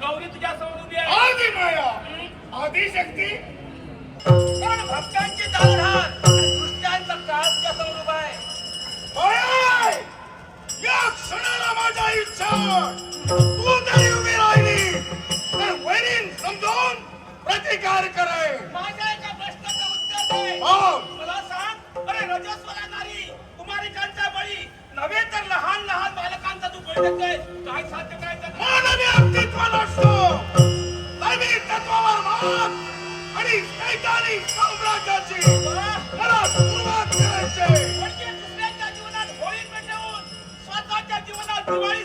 गौरी तुझ्या समोर उभी आहे आदि माया आदि शक्ती। कारण भक्तांची दालहार दृष्ट्यांचा काळ तुझ्या समोर उभा आहे माया या क्षणाला माझ्या इच्छा तू तरी उभी राहिली तर वैरीन समजून प्रतिकार करे काय साध्य करायचं मानवी अस्तित्वाला असतो तत्वावर आणि सैतानी साम्राज्याची मला सुरुवात करायची. म्हणजे दुसऱ्याच्या जीवनात होळी पेटवून स्वतःच्या जीवनात दिवाळी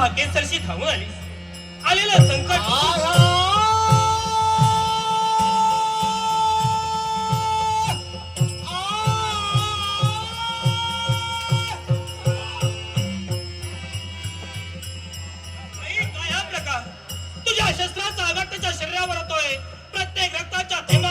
भक्ताच्या हाकेसरशी धावून आलीस आलेलं संकट काय प्रकार तुझ्या शस्त्राचा आघात त्याच्या शरीरावर होतोय प्रत्येक रक्ताच्या थेंबा